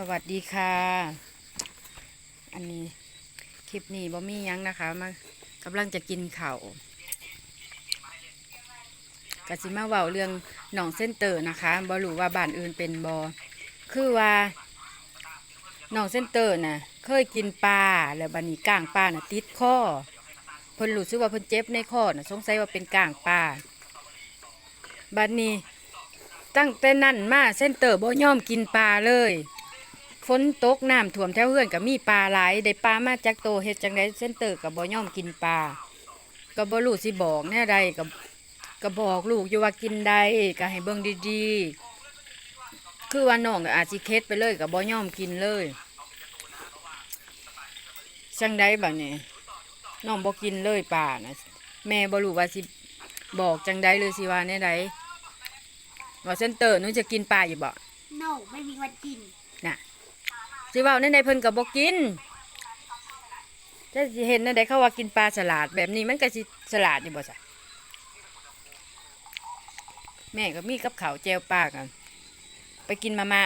สวัสดีค่ะ อันนี้คลิปนี้บ่มีหยังนะคะมากำลังจะกินเข้าวกสิมาเว้าเรื่องหนองเส้นเตอร์นะคะบ่รู้ว่าบ้านอื่นเป็นบ่คือว่าหนองเส้นเตอร์น่ะเคยกินปลาแล้วบัดนี้ก้างปลาน่ะติดคอเพิ่นรู้สึกว่าเพิ่นเจ็บในคอน่ะสงสัยว่าเป็นก้างปลาบัดนี้ตั้งแต่นั้นมาเส้นเตอร์บ่ยอมกินปลาเลย ฝนตกน้ำท่วมแถวเฮือนก็มีปลาหลายได้ปลามาจากโตเฮ็ดจังไดเส้นเตอร์ก็บ่ยอมกินปลาก็บ่รู้สิบอกแน่ใดก็ก็บอกลูกอยู่ว่ากินได้ก็ให้เบิ่งดีๆ คือว่าน้องก็อาจสิเค็ดไปเลยก็บ่ยอมกินเลยจังไดบัดนี้น้องบ่กินเลยปลานะแม่บ่รู้ว่าสิบอกจังไดเลยสิว่าแน่ใดว่าเซนเตอร์หนูจะกินปลาอยู่บ่ no ไม่มีวันกินน่ะ สิเว่าในในเพิ่นกับบกินจะเห็นในใดเขาว่ากินปลาสลัดแบบนี้มันก็สิสลัดอยู่บ่สะแม่ก็มีกับเขาแจวปลากัน ไปกินมาม่า